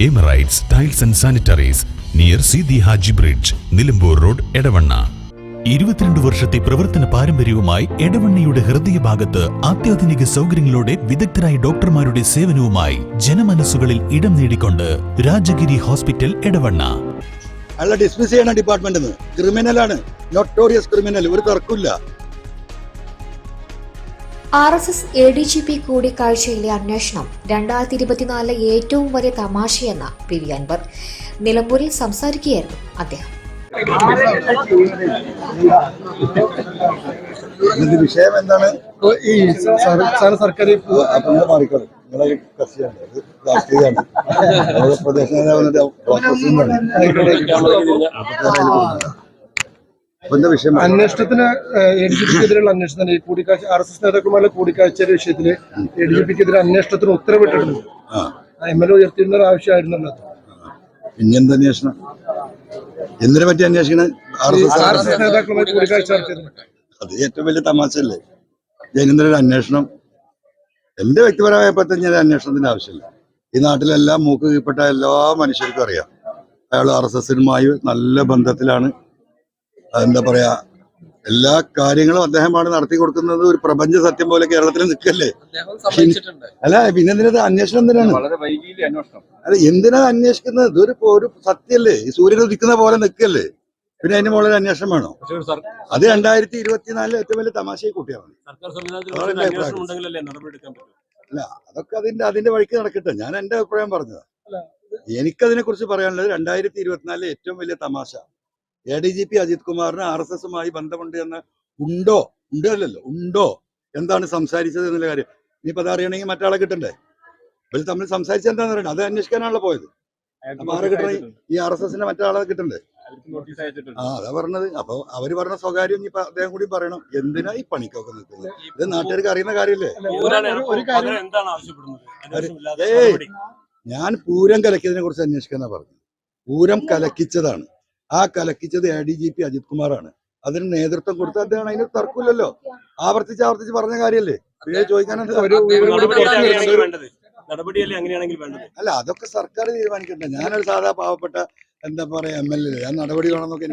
Emirates tiles and sanitaries near Sidi Haji bridge Nilambur road Edavanna ഇരുപത്തിരണ്ട് വർഷത്തെ പ്രവർത്തന പാരമ്പര്യവുമായി എടവണ്ണയുടെ ഹൃദയഭാഗത്ത് അത്യാധുനിക സൗകര്യങ്ങളോടെ വിദഗ്ധരായ ഡോക്ടർമാരുടെ സേവനവുമായി ജനമനസ്സുകളിൽ ഇടം നേടിക്കൊണ്ട് രാജഗിരി ഹോസ്പിറ്റൽ എടവണ്ണ. അയാളെ ഡിസ്മിസ് ചെയ്യണം ഡിപ്പാർട്ട്മെന്റ് ക്രിമിനലാണ് നൊട്ടോറിയസ് ക്രിമിനൽ ഒരു തർക്കമില്ല R S S A D G P കൂടിക്കാഴ്ചയിലെ അന്വേഷണം രണ്ടായിരത്തി ഇരുപത്തിനാലിലെ ഏറ്റവും വലിയ തമാശയെന്ന പി വി അൻവർ. നിലമ്പൂരിൽ സംസാരിക്കുകയായിരുന്നു അദ്ദേഹം. ഇതിന്റെ വിഷയം എന്താണ്? ഈ സംസ്ഥാന സർക്കാർ മാറിക്കോളൂ. നിങ്ങളെ കക്ഷിയാണ്. രാഷ്ട്രീയമാണ്. പ്രദേശ നേതാവ് വന്നിട്ട് പ്രോസസ്സിംഗാണ്. അപ്പൊ എന്താ വിഷയം അന്വേഷണത്തിന് എ ഡി ജി പിക്കെതിരെയുള്ള അന്വേഷണത്തിന് ഈ കൂടിക്കാഴ്ച ആർ എസ് എസ് നേതാക്കളുമായുള്ള കൂടിക്കാഴ്ചയുടെ വിഷയത്തിൽ എ ഡി ജി പിക്കെതിരെ അന്വേഷണത്തിന് ഉത്തരവിട്ടിട്ടുണ്ട്. എം എൽ എ ഉയർത്തിയിരുന്ന ഒരു ആവശ്യമായിരുന്നല്ലോ. പിന്നെന്താ അന്വേഷണം? എന്തിനെ പറ്റി അന്വേഷിക്കണത് ആർ ഈ എസ് എസ് എസ് എസ് നേതാക്കളുമായി കൂടിക്കാഴ്ച നടത്തിയിരുന്നു അത് ഏറ്റവും വലിയ തമാശയല്ലേ? ജൈനേന്ദ്രയുടെ അന്വേഷണം. എന്റെ വ്യക്തിപരമായ അന്വേഷണത്തിന്റെ ആവശ്യമില്ല. ഈ നാട്ടിലെല്ലാം മൂക്ക് കീഴ്പ്പെട്ട എല്ലാ മനുഷ്യർക്കും അറിയാം. അയാൾ ആർ എസ് എസിനുമായി നല്ല ബന്ധത്തിലാണ്. എന്താ പറയാ എല്ലാ കാര്യങ്ങളും അദ്ദേഹമാണ് നടത്തി കൊടുക്കുന്നത് ഒരു പ്രപഞ്ച സത്യം പോലെ കേരളത്തിൽ നിൽക്കല്ലേ? അല്ല പിന്നെ എന്തിനാ അന്വേഷണം എന്തിനാണ്? അല്ല എന്തിനാ അന്വേഷിക്കുന്നത്? ഇതൊരു ഒരു സത്യല്ലേ? ഈ സൂര്യൻ ഉദിക്കുന്ന പോലെ നിൽക്കല്ലേ? പിന്നെ അതിന് മുകളിൽ അന്വേഷണം വേണോ? സർ- അത് രണ്ടായിരത്തി ഇരുപത്തിനാലിലെ ഏറ്റവും വലിയ തമാശയെ കൂട്ടിയാണ് അല്ല അതൊക്കെ അതിന്റെ അതിന്റെ വഴിക്ക് നടക്കട്ടെ. ഞാൻ എന്റെ അഭിപ്രായം പറഞ്ഞതാ. എനിക്കതിനെ കുറിച്ച് പറയാനുള്ളത് രണ്ടായിരത്തി ഇരുപത്തിനാലിലെ ഏറ്റവും വലിയ തമാശ. A D G P Ajith കുമാറിന് ആർ എസ് എസുമായി ബന്ധമുണ്ട് എന്ന് ഉണ്ടോ? ഉണ്ടോ അല്ലല്ലോ? ഉണ്ടോ? എന്താണ് സംസാരിച്ചത് എന്നുള്ള കാര്യം? ഇനിയിപ്പോ അത് അറിയണമെങ്കിൽ മറ്റാളെ കിട്ടണ്ടേ? ഇവർ തമ്മിൽ സംസാരിച്ചത് എന്താണെന്ന് അറിയണം അത് അന്വേഷിക്കാനാണല്ലോ പോയത്. അപ്പൊ ആരെ കിട്ടണേ? ഈ ആർ എസ് എസിന്റെ മറ്റാളെ കിട്ടണ്ടേ? നോട്ടീസ് അയച്ചിട്ടുണ്ട്. ആ അതാ പറഞ്ഞത്. അപ്പൊ അവർ പറഞ്ഞ സ്വകാര്യം ഇനി അദ്ദേഹം കൂടി പറയണം. എന്തിനാ ഈ പണിക്കൊക്കെ നിൽക്കുന്നത്? ഇത് നാട്ടുകാർക്ക് അറിയുന്ന കാര്യല്ലേ ഒരു- കാര്യം എന്താണ് ആവശ്യപ്പെടുന്നത്? അന്വേഷണമില്ലാതെ ഏയ്! ഞാൻ പൂരം കലക്കിയതിനെ കുറിച്ച് അന്വേഷിക്കാന്നാ പറഞ്ഞു പൂരം കലക്കിച്ചതാണ്. ആ കലക്കിച്ചത് A D G P Ajith കുമാറാണ്. അതിന് നേതൃത്വം കൊടുത്ത അദ്ദേഹം അതിന് തർക്കമില്ലല്ലോ. ആവർത്തിച്ച് ആവർത്തിച്ച് പറഞ്ഞ കാര്യല്ലേ? പിന്നെ നടപടിയല്ലേ അങ്ങനെയാണെങ്കിൽ വേണ്ടത്? അല്ല അതൊക്കെ സർക്കാർ തീരുമാനിക്കട്ടെ. ഞാനൊരു സാധാ പാവപ്പെട്ട എന്താ പറയാ എം എൽ എ ഞാൻ നടപടി വേണമെന്നൊക്കെ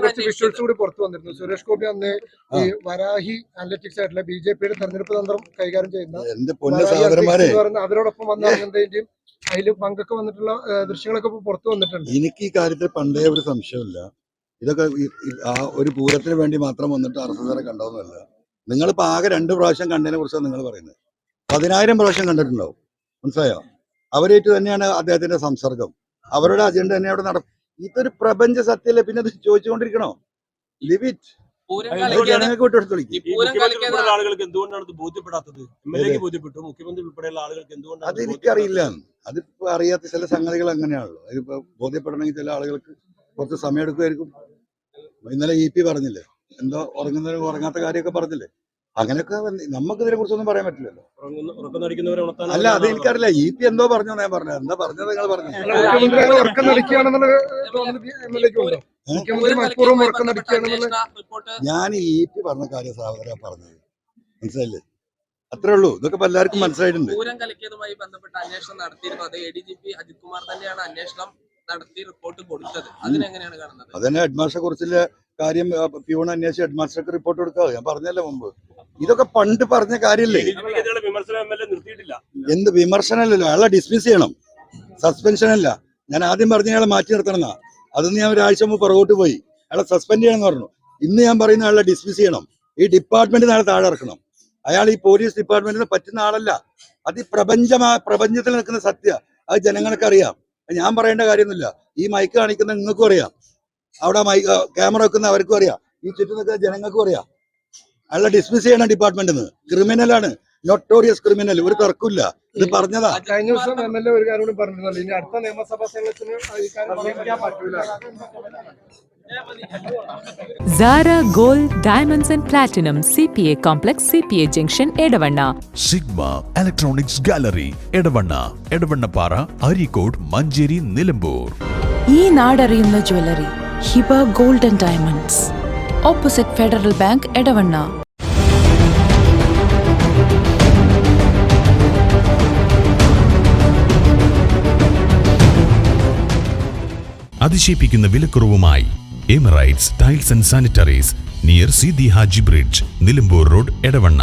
കുറച്ച് വിഷ്വൽസ് കൂടി പുറത്തു വന്നിരുന്നു. സുരേഷ് ഗോപി അന്ന് ഈ വരാഹി അനലറ്റിക്സ് ആയിട്ടുള്ള ബി ജെ പിയുടെ തെരഞ്ഞെടുപ്പ് തന്ത്രം കൈകാര്യം ചെയ്യുന്ന എന്റെ പൊന്ന സഹോദരന്മാരെ. അവരോടൊപ്പം വന്ന അംഗന്തേന്റെയും അതിൽ പങ്കൊക്കെ വന്നിട്ടുള്ള ദൃശ്യങ്ങളൊക്കെ പുറത്തു വന്നിട്ടുണ്ട്. എനിക്ക് ഈ കാര്യത്തിൽ പണ്ടേ ഒരു സംശയമില്ല ഇതൊക്കെ ആ ഒരു പൂരത്തിന് വേണ്ടി മാത്രം വന്നിട്ട് അർഹതരെ കണ്ടോന്നല്ല കണ്ടതൊന്നുമല്ല നിങ്ങളിപ്പോ ആകെ രണ്ട് പ്രാവശ്യം കണ്ടതിനെ കുറിച്ചാണ് നിങ്ങൾ പറയുന്നത്. പതിനായിരം പ്രാവശ്യം കണ്ടിട്ടുണ്ടാവും. മനസ്സിലായോ? അവരായിട്ട് തന്നെയാണ് അദ്ദേഹത്തിന്റെ സംസർഗം. അവരുടെ അജണ്ട തന്നെ അവിടെ നടക്കും. ഇതൊരു പ്രപഞ്ച സത്യല്ലേ? പിന്നെ ഇത് ചോദിച്ചുകൊണ്ടിരിക്കണോ? ലിവിറ്റ്. ആളുകൾക്ക് എന്തുകൊണ്ടാണ് ഇത് ബോധ്യപ്പെടാത്തത്? എം എൽ എക്ക് ബോധ്യപ്പെട്ടു. മുഖ്യമന്ത്രി ഉൾപ്പെടെയുള്ള ആളുകൾക്ക് എന്തുകൊണ്ടാണ് അത് ഇത് എനിക്കറിയില്ല അതിപ്പോ അറിയാത്ത ചില സംഗതികൾ അങ്ങനെയാണല്ലോ. അതിപ്പോ ബോധ്യപ്പെടണമെങ്കിൽ ചില ആളുകൾക്ക് കുറച്ച് സമയം എടുക്കുമായിരിക്കും ഇന്നലെ ഇ പി പറഞ്ഞില്ലേ? എന്തോ ഉറങ്ങുന്നതിന് ഉറങ്ങാത്ത കാര്യമൊക്കെ പറഞ്ഞില്ലേ? അങ്ങനെയൊക്കെ നമുക്ക് ഇതിനെ കുറിച്ചൊന്നും പറയാൻ പറ്റില്ലല്ലോ. അല്ല അത് എനിക്കറിയില്ല ഇ പി എന്തോ പറഞ്ഞു ഞാൻ പറഞ്ഞത്. എന്താ പറഞ്ഞത് നിങ്ങൾ പറഞ്ഞു? ഞാൻ ഇ പി പറഞ്ഞ കാര്യം സഹോദര പറഞ്ഞത്. മനസ്സിലായില്ലേ? അത്രേ ഉള്ളൂ. ഇതൊക്കെ എല്ലാവർക്കും മനസ്സിലായിട്ടുണ്ട്. പൂരം കലക്കിയതുമായി ബന്ധപ്പെട്ട അന്വേഷണം നടത്തിയിരുന്നു അത് A D G P Ajith Kumar തന്നെയാണ് അന്വേഷണം നടത്തി റിപ്പോർട്ട് കൊടുത്തത്. അതിനെങ്ങനെയാണ് കാണുന്നത്? അതന്നെ ഹെഡ് മാസ്റ്ററെ കുറിച്ചുള്ള കാര്യം പ്യൂൺ അന്വേഷിച്ച് ഹെഡ് മാസ്റ്റർക്ക് റിപ്പോർട്ട് കൊടുക്കാതെ ഞാൻ പറഞ്ഞല്ലോ മുമ്പ്. ഇതൊക്കെ പണ്ട് പറഞ്ഞ നിർത്തിയിട്ടില്ല. എന്ത് വിമർശനമല്ലല്ലോ? അയാളെ ഡിസ്മിസ് ചെയ്യണം. സസ്പെൻഷൻ അല്ല. ഞാൻ ആദ്യം പറഞ്ഞ അയാളെ മാറ്റി നിർത്തണം അതൊന്ന് ഞാൻ ഒരാഴ്ച മുമ്പ് പുറകോട്ട് പോയി. അയാളെ സസ്പെൻഡ് ചെയ്യണം എന്ന് പറഞ്ഞു. ഇന്ന് ഞാൻ പറയുന്ന അയാളെ ഡിസ്മിസ് ചെയ്യണം. ഈ ഡിപ്പാർട്ട്മെന്റ് നാളെ താഴെ ഇറക്കണം. അയാൾ ഈ പോലീസ് ഡിപ്പാർട്ട്മെന്റിന് പറ്റുന്ന ആളല്ല. അത് ഈ പ്രപഞ്ചമാ പ്രപഞ്ചത്തിൽ നിൽക്കുന്ന സത്യ. അത് ജനങ്ങൾക്ക് അറിയാം ഞാൻ പറയേണ്ട കാര്യമൊന്നുമില്ല. ഈ മൈക്ക് കാണിക്കുന്ന നിങ്ങൾക്കും അറിയാം. അവിടെ മൈ ക്യാമറ വെക്കുന്ന അവർക്കും അറിയാം. ഈ ചുറ്റും നിൽക്കുന്ന ജനങ്ങൾക്കും അറിയാം. അയാളെ ഡിസ്മിസ് ചെയ്യണം ഡിപ്പാർട്ട്മെന്റിൽ ക്രിമിനൽ ആണ്. നൊട്ടോറിയസ് ക്രിമിനൽ ഒരു തർക്കമില്ല ഇത് പറഞ്ഞതാ. കഴിഞ്ഞ ദിവസം എം എൽ എ ഒരു കാര്യം കൂടി പറഞ്ഞിരുന്നല്ലോ ഇനി അടുത്ത നിയമസഭാ സമ്മേളനത്തിന് Zara gold diamonds and Zara Gold Diamonds and Platinum CPA Complex CPA Junction Edavanna Sigma electronics gallery Edavanna Edavannappara Areekode Manjeri Nilambur ഈ നാടറിയുന്ന jewellery Hiba golden diamonds. Opposite Federal Bank Edavanna. അതിശയിപ്പിക്കുന്ന വിലക്കുറവുമായി Emirates tiles and sanitaries near Sidi Haji bridge Nilambur road Edavanna.